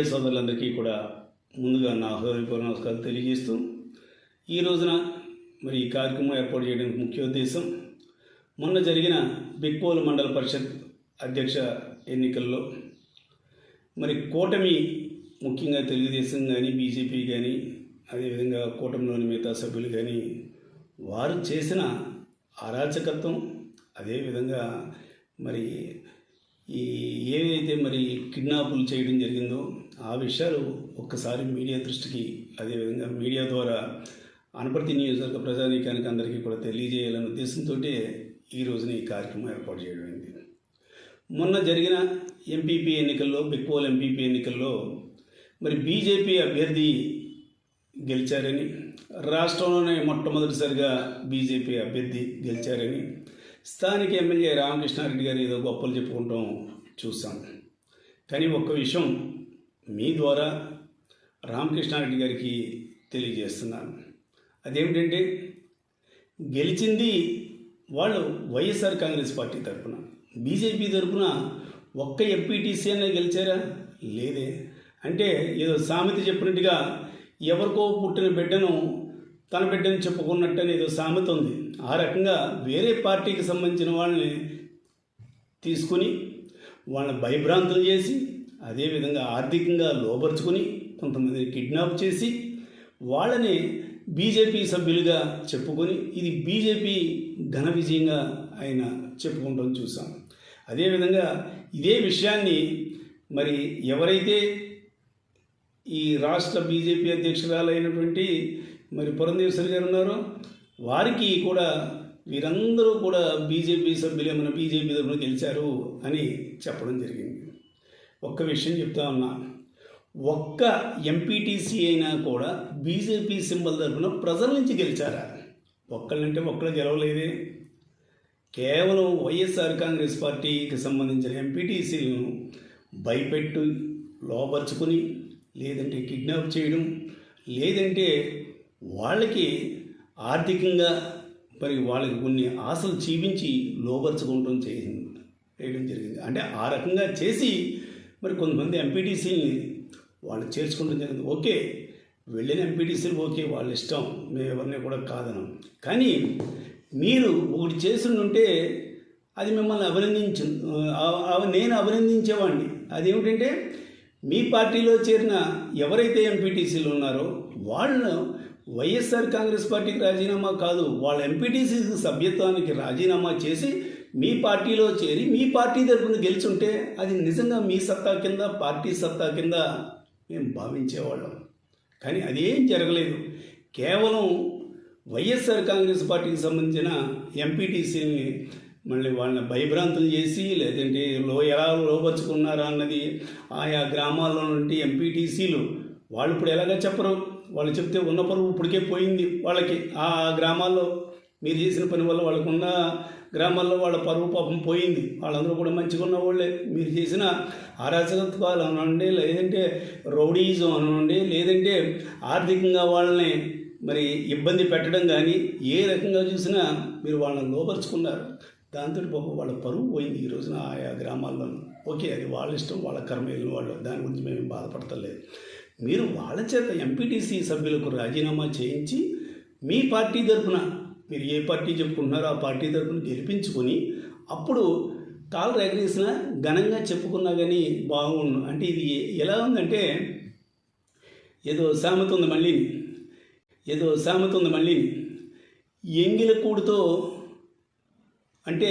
Media సోదరులందరికీ కూడా ముందుగా నా హృదయపూర్వ నమస్కారాలు తెలియజేస్తూ ఈ రోజున మరి ఈ కార్యక్రమం ఏర్పాటు చేయడానికి ముఖ్య ఉద్దేశం మొన్న జరిగిన బిక్పోలు మండల పరిషత్ అధ్యక్ష ఎన్నికల్లో మరి కూటమి ముఖ్యంగా తెలుగుదేశం కానీ బీజేపీ కానీ అదేవిధంగా కూటమిలోని మిగతా సభ్యులు కానీ వారు చేసిన అరాచకత్వం అదేవిధంగా మరి ఈ ఏవైతే మరి కిడ్నాపులు చేయడం జరిగిందో ఆ విషయాలు ఒక్కసారి మీడియా దృష్టికి అదేవిధంగా మీడియా ద్వారా అనపర్తి నియోజకవర్గ ప్రజానీకానికి అందరికీ కూడా తెలియజేయాలనే ఉద్దేశంతో ఈ రోజున ఈ కార్యక్రమం ఏర్పాటు చేయడం అయింది. మొన్న జరిగిన ఎంపీపీ ఎన్నికల్లో బిక్పోల్ ఎంపీపీ ఎన్నికల్లో మరి బీజేపీ అభ్యర్థి గెలిచారని రాష్ట్రంలోనే మొట్టమొదటిసారిగా బీజేపీ అభ్యర్థి గెలిచారని స్థానిక ఎమ్మెల్యే రామకృష్ణారెడ్డి గారు ఏదో గొప్పలు చెప్పుకుంటాం చూసాం. కానీ ఒక్క విషయం మీ ద్వారా రామకృష్ణారెడ్డి గారికి తెలియజేస్తున్నాను. అదేమిటంటే గెలిచింది వాళ్ళు వైఎస్ఆర్ కాంగ్రెస్ పార్టీ తరఫున బీజేపీ తరఫున ఒక్క ఎంపీటీసీ అనే గెలిచారా? లేదే. అంటే ఏదో సామెత చెప్పినట్టుగా ఎవరికో పుట్టిన బిడ్డను తన బిడ్డను చెప్పుకున్నట్టు అనేది సామెత ఉంది. ఆ రకంగా వేరే పార్టీకి సంబంధించిన వాళ్ళని తీసుకుని వాళ్ళని భయభ్రాంతులు చేసి అదేవిధంగా ఆర్థికంగా లోపరుచుకుని కొంతమందిని కిడ్నాప్ చేసి వాళ్ళని బీజేపీ సభ్యులుగా చెప్పుకొని ఇది బీజేపీ ఘన విజయంగా ఆయన చెప్పుకుంటాం చూసాం. అదేవిధంగా ఇదే విషయాన్ని మరి ఎవరైతే ఈ రాష్ట్ర బీజేపీ అధ్యక్షురాలైనటువంటి మరి పురంధేశ్వరి గారు ఉన్నారు. వారికి కూడా వీరందరూ కూడా బీజేపీ సభ్యులే మన బీజేపీ తరఫున గెలిచారు అని చెప్పడం జరిగింది. ఒక్క విషయం చెప్తా ఉన్నా ఒక్క ఎంపీటీసీ అయినా కూడా బీజేపీ సింబల్ తరఫున ప్రజల నుంచి గెలిచారా? ఒక్కళ్ళంటే ఒక్కళ్ళు గెలవలేదే. కేవలం వైఎస్ఆర్ కాంగ్రెస్ పార్టీకి సంబంధించిన ఎంపీటీసీలను భయపెట్టు లోపరుచుకుని లేదంటే కిడ్నాప్ చేయడం లేదంటే వాళ్ళకి ఆర్థికంగా మరి వాళ్ళకి కొన్ని ఆశలు చూపించి లోపరుచుకోవటం చేసింది. చేయడం జరిగింది. అంటే ఆ రకంగా చేసి మరి కొంతమంది ఎంపీటీసీని వాళ్ళు చేర్చుకోవడం జరిగింది. ఓకే వెళ్ళిన ఎంపీటీసీలు ఓకే వాళ్ళ ఇష్టం మేము ఎవరిని కూడా కాదనం. కానీ మీరు ఒకటి చేస్తుంటే అది మిమ్మల్ని అభినందించు నేను అభినందించేవాడిని అదేమిటంటే మీ పార్టీలో చేరిన ఎవరైతే ఎంపీటీసీలు ఉన్నారో వాళ్ళు వైఎస్ఆర్ కాంగ్రెస్ పార్టీకి రాజీనామా కాదు వాళ్ళ ఎంపీటీసీ సభ్యత్వానికి రాజీనామా చేసి మీ పార్టీలో చేరి మీ పార్టీ తరఫున గెలుచుంటే అది నిజంగా మీ సత్తా కింద పార్టీ సత్తా కింద మేము భావించేవాళ్ళం. కానీ అదేం జరగలేదు. కేవలం వైఎస్ఆర్ కాంగ్రెస్ పార్టీకి సంబంధించిన ఎంపీటీసీని మళ్ళీ వాళ్ళని భయభ్రాంతులు చేసి లేదంటే లో ఎలా లోపరుచుకున్నారా అన్నది ఆయా గ్రామాల్లో నుండి ఎంపీటీసీలు వాళ్ళు ఇప్పుడు ఎలాగ చెప్పరు. వాళ్ళు చెప్తే ఉన్న పరువు ఇప్పటికే పోయింది వాళ్ళకి. ఆ గ్రామాల్లో మీరు చేసిన పని వల్ల వాళ్ళకున్న గ్రామాల్లో వాళ్ళ పరువు పాపం పోయింది. వాళ్ళందరూ కూడా మంచిగా ఉన్న వాళ్ళే మీరు చేసిన అరాచకత్వాలు అనండి లేదంటే రౌడీజం అనండి లేదంటే ఆర్థికంగా వాళ్ళని మరి ఇబ్బంది పెట్టడం కానీ ఏ రకంగా చూసినా మీరు వాళ్ళని లోపరుచుకున్నారు దాంతో పాపం వాళ్ళ పరువు పోయింది ఈ రోజున ఆయా గ్రామాల్లో ఓకే అది వాళ్ళ ఇష్టం వాళ్ళ కర్మ వెళ్ళిన వాళ్ళు. దాని గురించి మేము బాధపడతలేదు. మీరు వాళ్ళ చేత ఎంపీటీసీ సభ్యులకు రాజీనామా చేయించి మీ పార్టీ తరఫున మీరు ఏ పార్టీ చెప్పుకుంటున్నారో ఆ పార్టీ తరఫున గెలిపించుకొని అప్పుడు కాలు ఎగరేసిన ఘనంగా చెప్పుకున్నా కానీ బాగుండు. అంటే ఇది ఎలా ఉందంటే ఏదో సామెత ఉంది మళ్ళీ. ఏదో సామెత ఉంది మళ్ళీ. ఎంగిల కూడుతో అంటే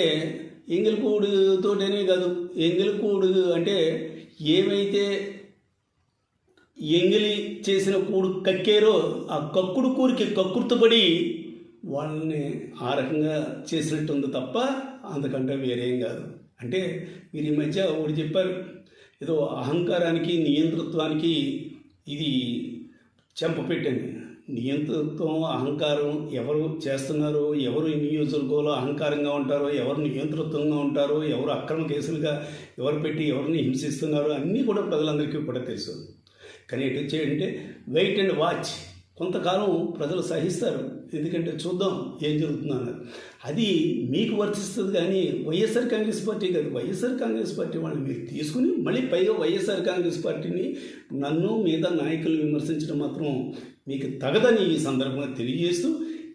ఎంగిల కూడుతోటనే కాదు. ఎంగిల కూడు అంటే ఏమైతే ఎంగిలి చేసిన కూడు కక్కేరో ఆ కక్కుడు కూరికి కక్కుర్తుపడి వాళ్ళని ఆ రకంగా చేసినట్టు ఉంది తప్ప అంతకంటే వేరేం కాదు. అంటే మీరు ఈ మధ్య ఒకటి చెప్పారు ఏదో అహంకారానికి నియంతృత్వానికి ఇది చెంప పెట్టండి. నియంతృత్వం అహంకారం ఎవరు చేస్తున్నారో ఎవరు నియోజకవర్గంలో అహంకారంగా ఉంటారో ఎవరు నియంతృత్వంగా ఉంటారో ఎవరు అక్రమ కేసులుగా ఎవరు పెట్టి ఎవరిని హింసిస్తున్నారో అన్నీ కూడా ప్రజలందరికీ కూడా తెలుసు. కానీ ఎటు చేయంటే వెయిట్ అండ్ వాచ్. కొంతకాలం ప్రజలు సహిస్తారు. ఎందుకంటే చూద్దాం ఏం జరుగుతుందో అది మీకు వర్తిస్తుంది కానీ వైఎస్ఆర్ కాంగ్రెస్ పార్టీ కాదు. వైఎస్ఆర్ కాంగ్రెస్ పార్టీ వాళ్ళని మీరు తీసుకుని మళ్ళీ పైగా వైఎస్ఆర్ కాంగ్రెస్ పార్టీని నన్ను మిగతా నాయకులు విమర్శించడం మాత్రం మీకు తగదని ఈ సందర్భంగా తెలియజేస్తూ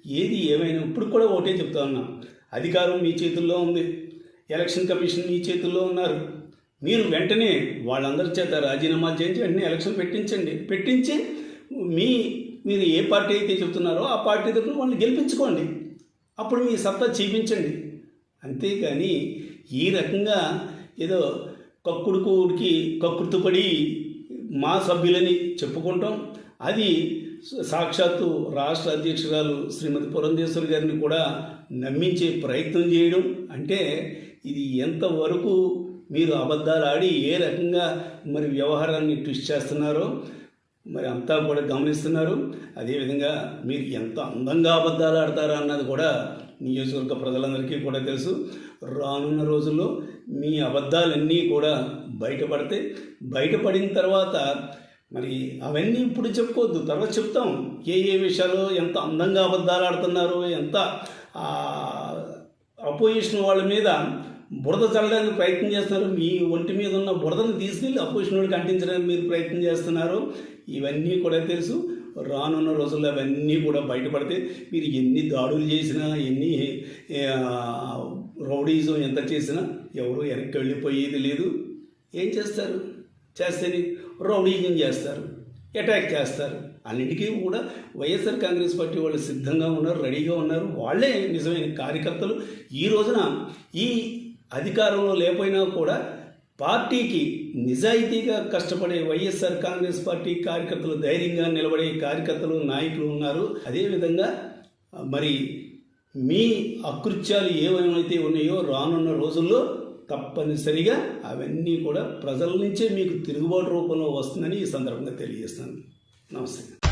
ఏది ఏమైనా ఇప్పుడు కూడా ఒకటే చెప్తా ఉన్నా. అధికారం మీ చేతుల్లో ఉంది. ఎలక్షన్ కమిషన్ మీ చేతుల్లో ఉన్నారు. మీరు వెంటనే వాళ్ళందరి చేత రాజీనామాలు చేయించి వెంటనే ఎలక్షన్ పెట్టించండి. పెట్టించి మీ మీరు ఏ పార్టీ అయితే చెప్తున్నారో ఆ పార్టీ తరఫున వాళ్ళని గెలిపించుకోండి. అప్పుడు మీ సత్తా చూపించండి. అంతేకాని ఈ రకంగా ఏదో కక్కుడుకుడికి కక్కుర్తుపడి మా సభ్యులని చెప్పుకుంటాం. అది సాక్షాత్తు రాష్ట్ర అధ్యక్షురాలు శ్రీమతి పురంధేశ్వరి గారిని కూడా నమ్మించే ప్రయత్నం చేయడం. అంటే ఇది ఎంతవరకు మీరు అబద్ధాలు ఆడి ఏ రకంగా మరి వ్యవహారాన్ని ట్విస్ట్ చేస్తున్నారో మరి అంతా కూడా గమనిస్తున్నారు. అదేవిధంగా మీరు ఎంత అందంగా అబద్ధాలు ఆడతారా అన్నది కూడా నియోజకవర్గ ప్రజలందరికీ కూడా తెలుసు. రానున్న రోజుల్లో మీ అబద్ధాలన్నీ కూడా బయటపడతాయి. బయటపడిన తర్వాత మరి అవన్నీ ఇప్పుడు చెప్పుకోవద్దు తర్వాత చెప్తాం. ఏ ఏ విషయాలు ఎంత అందంగా అబద్ధాలు ఆడుతున్నారు ఎంత అపోజిషన్ వాళ్ళ మీద బురద చల్లడానికి ప్రయత్నం చేస్తున్నారు. మీ ఒంటి మీద ఉన్న బురదను తీసుకెళ్ళి అపోజిషన్ వాళ్ళకి అంటించడానికి మీరు ప్రయత్నం చేస్తున్నారు. ఇవన్నీ కూడా తెలుసు. రానున్న రోజుల్లో అవన్నీ కూడా బయటపడితే మీరు ఎన్ని దాడులు చేసినా ఎన్ని రౌడీజం ఎంత చేసినా ఎవరు వెనక్కి వెళ్ళిపోయేది లేదు. ఏం చేస్తారు? చేస్తేనే రౌడీజం చేస్తారు. అటాక్ చేస్తారు. అన్నిటికీ కూడా వైఎస్ఆర్ కాంగ్రెస్ పార్టీ వాళ్ళు సిద్ధంగా ఉన్నారు రెడీగా ఉన్నారు. వాళ్ళే నిజమైన కార్యకర్తలు. ఈ రోజున ఈ అధికారంలో లేకపోయినా కూడా పార్టీకి నిజాయితీగా కష్టపడే వైఎస్ఆర్ కాంగ్రెస్ పార్టీ కార్యకర్తలు ధైర్యంగా నిలబడే కార్యకర్తలు నాయకులు ఉన్నారు. అదేవిధంగా మరి మీ అకృత్యాలు ఏమైతే ఉన్నాయో రానున్న రోజుల్లో తప్పనిసరిగా అవన్నీ కూడా ప్రజల నుంచే మీకు తిరుగుబాటు రూపంలో వస్తుందని ఈ సందర్భంగా తెలియజేస్తాను నమస్తే.